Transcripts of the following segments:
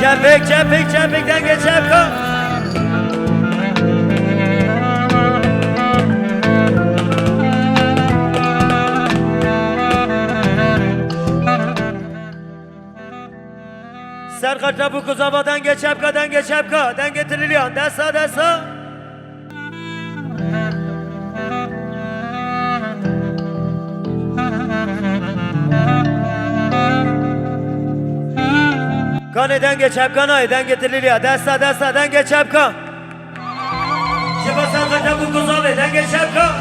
Cepik cepikten geç Cepko. Serkaç'a bu kuzavadan geç Cepka'dan geç Cepka. Den getiriliyor. Desa desa. Kan eden geç Cepka'na eden getiriliyor. Desa desa den geç Cepka. Şifa Serkaç'a bu kuzavadan geç Cepka.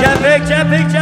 Cepik cepik cepikten geç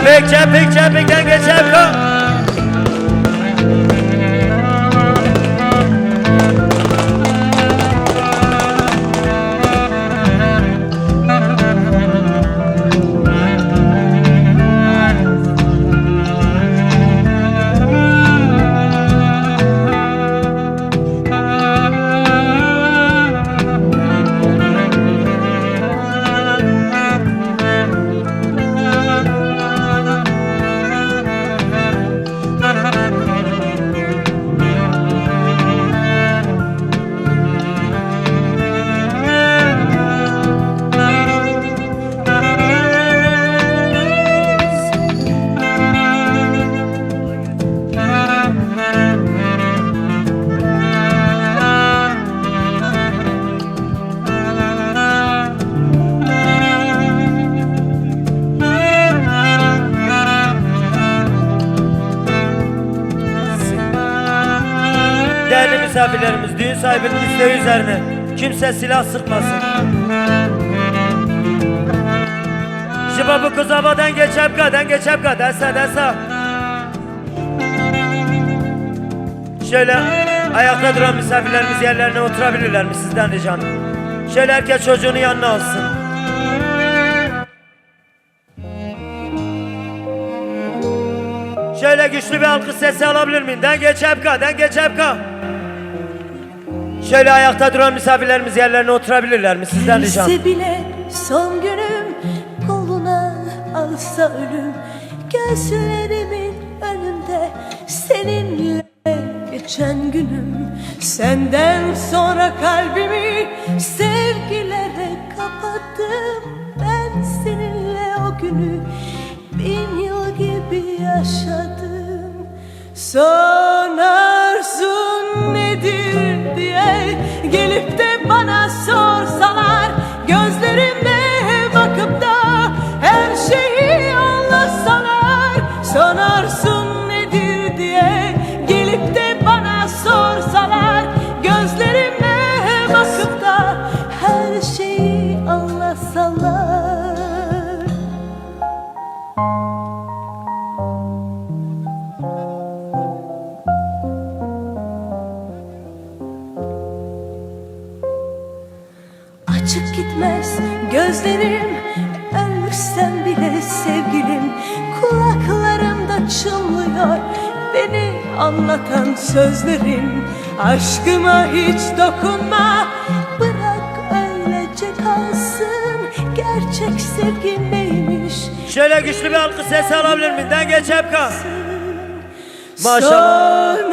Cepik cepik cepikten geç Cepka. Misafirlerimiz, düğün sahibinin isteği üzerine kimse silah sıkmasın. Şiba bu kuzavadan geç Cepka, den geç Cepka, desa desa. Şöyle ayakta duran misafirlerimiz yerlerine oturabilirler mi sizden ricam? Şöyle herkes çocuğunu yanına alsın. Şöyle güçlü bir alkış sesi alabilir miyim? Den geç Cepka, den geç Cepka. Şöyle ayakta duran misafirlerimiz yerlerine oturabilirler mi? Sizden ricam? Değilse bile son günüm koluna alsa ölüm. Gözlerimin önünde seninle geçen günüm. Senden sonra kalbimi sevgilere kapattım. Ben seninle o günü bin yıl gibi yaşadım. Son gözlerim Ölsem bile sevgilim Kulaklarımda çınlıyor Beni anlatan sözlerin Aşkıma hiç dokunma Bırak öylece kalsın Gerçek sevgi neymiş Şöyle güçlü bir alkış sesi alabilir miyim? Den geç Cepka. Maşallah. Son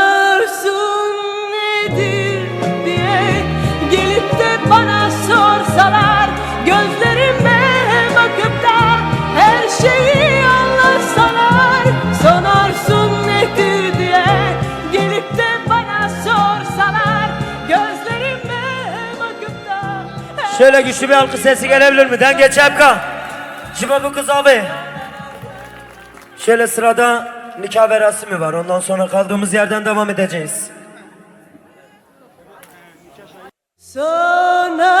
Şöyle güçlü bir alkış sesi gelebilir mi? Denge Çapka. Şifa bu kız abi. Şöyle sırada nikah merasimi var. Ondan sonra kaldığımız yerden devam edeceğiz. Sanarsın